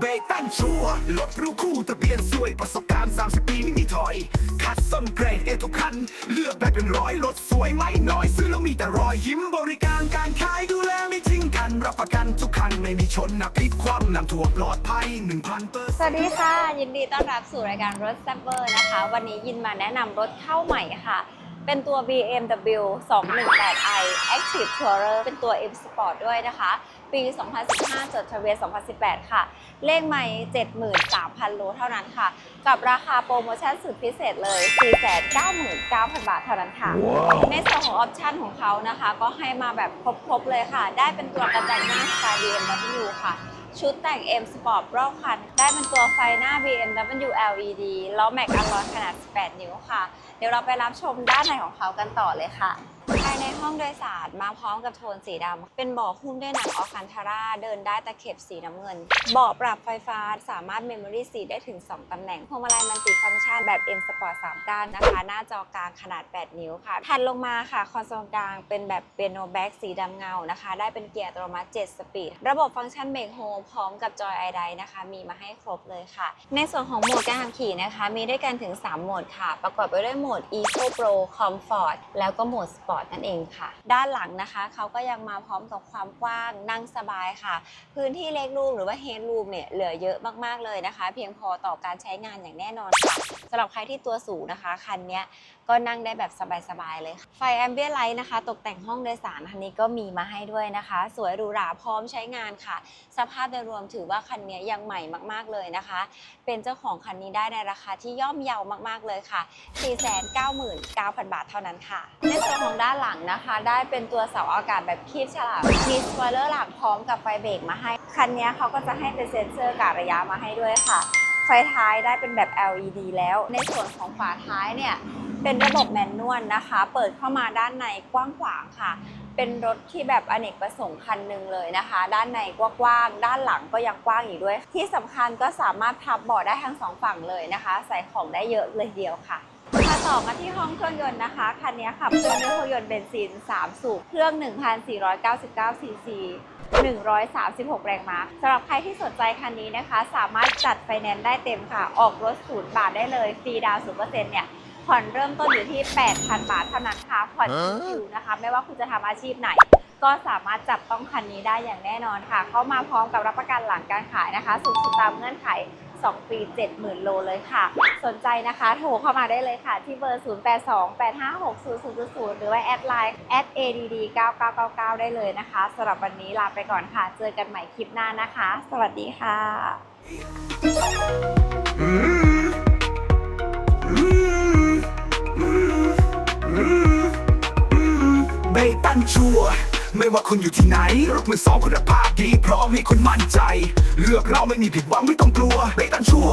เบตันชัวรถรู้คู่ทะเบียนสวยประสบการณ์ 30 ปีไม่มีถอย คัดส้นเกรดเอทุกคัน เลือกได้เป็นร้อยรถสวยไม่น้อย ซื้อแล้วมีแต่รอยยิ้มบริการการขายดูแลไม่ทิ้งกัน รับประกันทุกคันไม่มีชนนักพลิกคว่ำนำถั่วปลอดภัย1,000เปอร์สวัสดีค่ะ ยินดีต้อนรับสู่รายการรถแซมเบอร์นะคะ วันนี้ยินมาแนะนำรถเข้าใหม่ค่ะ เป็นตัว BMW 218i Active Tourer เป็นตัว M Sport ด้วยนะคะ ปี 2015 จดทะเบียน 2018 ค่ะ เลขใหม่ 73,000 โลเท่านั้นค่ะ กับราคาโปรโมชั่นสุดพิเศษเลย 499,000 บาทเท่านั้นค่ะในส่วนของออปชันของเขานะคะ ก็ให้มาแบบครบ ๆ เลยค่ะ ได้เป็นตัวกระจังหน้าสไตล์ BMW ค่ะชุดแต่ง M Sport รอบคัน ได้เป็นตัวไฟหน้า BMW LED ล้อแม็กอลลอยขนาด 18 นิ้วค่ะ เดี๋ยวเราไปรับชมด้านในของเขากันต่อเลยค่ะายในห้องโดยสารมาพร้อมกับโทนสีดำเป็นเบาะหุ้มด้วยหนังออคันทาร่าเดินได้ตะเข็บสีน้ำเงิน เบาะปรับไฟฟ้าสามารถเมมโมรี่สีได้ถึง 2ตำแหน่งพวงมาลัยมันติฟังก์ชันแบบ M Sport 3ก้านนะคะ หน้าจอกลางขนาด 8 นิ้วค่ะ ถัดลงมาค่ะคอนโซลกลางเป็นแบบเปียโนแบ็กสีดำเงานะคะ ได้เป็นเกียร์อัตโนมัติ7สปีด ระบบฟังก์ชันเบรกโฮมพร้อมกับจอยไอไดนะคะ มีมาให้ครบเลยค่ะ ในส่วนของโหมดการขับขี่นะคะ มีด้วยกันถึง 3 โหมดค่ะ ประกอบไปด้วยโหมด Eco Pro Comfort แล้วก็โหมด Sport นั่นเองค่ะ ด้านหลังนะคะเขาก็ยังมาพร้อมกับความกว้างนั่งสบายค่ะ พื้นที่เล็กรูมหรือว่าเฮดรูมเนี่ยเหลือเยอะมากๆเลยนะคะ เพียงพอต่อการใช้งานอย่างแน่นอนค่ะสำหรับใครที่ตัวสูงนะคะคันเนี้ย ก็นั่งได้แบบสบายๆเลยค่ะไฟแอมเบียไลท์นะคะ ตกแต่งห้องโดยสารคันนี้ก็มีมาให้ด้วยนะคะ สวยหรูหราพร้อมใช้งานค่ะ สภาพโดยรวมถือว่าคันนี้ยังใหม่มากๆเลยนะคะ เป็นเจ้าของคันนี้ได้ในราคาที่ย่อมเยาวมากๆเลยค่ะ 499,000 บาทเท่านั้นค่ะ ในส่วนของด้านหลังนะคะ ได้เป็นตัวเสาอากาศแบบคีบฉลามมีสปอยเลอร์หลังพร้อมกับไฟเบรกมาให้ คันนี้เขาก็จะให้เป็นเซ็นเซอร์กะระยะมาให้ด้วยค่ะ ไฟท้ายได้เป็นแบบ LED แล้ว ในส่วนของฝาท้ายเนี่ย เป็นระบบแมนนวลนะคะ เปิดเข้ามาด้านในกว้างขวางค่ะ เป็นรถที่แบบอเนกประสงค์คันหนึ่งเลยนะคะ ด้านในกว้างๆด้านหลังก็ยังกว้างอยู่ด้วย ที่สำคัญก็สามารถพับเบาะได้ทั้งสองฝั่งเลยนะคะ ใส่ของได้เยอะเลยเดียวค่ะมาต่อกันที่ห้องเครื่องยนต์นะคะ คันนี้ขับเครื่องด้วยเครื่องยนต์เบนซิน 3 สูบ เครื่อง 1,499 ซีซี 136 แรงม้าสำหรับใครที่สนใจคันนี้นะคะ สามารถจัดไฟแนนซ์ได้เต็มค่ะ ออกรถศูนย์บาทได้เลย ฟรีดาวน์ศูนย์เปอร์เซ็นต์เนี่ย ผ่อนเริ่มต้นอยู่ที่ 8,000 บาทเท่านั้นค่ะ ผ่อนชิวๆนะคะ ไม่ว่าคุณจะทำอาชีพไหน ก็สามารถจับต้องคันนี้ได้อย่างแน่นอนค่ะ เข้ามาพร้อมกับรับประกันหลังการขายนะคะ สูงสุดตามเงื่อนไข 2 ปี 70,000 โลเลยค่ะ สนใจนะคะ โทรเข้ามาได้เลยค่ะ ที่เบอร์ 0828560000 หรือว่าแอดไลน์ @add9999 ได้เลยนะคะสำหรับวันนี้ลาไปก่อนค่ะ เจอกันใหม่คลิปหน้านะคะ สวัสดีค่ะอื มเบตันชัวไม่ว่าคุณอยู่ที่ไหนรถมือสองคุณภาพดีพร้อมให้คุณมั่นใจ เลือกเราไม่มีผิดหวังไม่ต้องกลัวเบตันชัว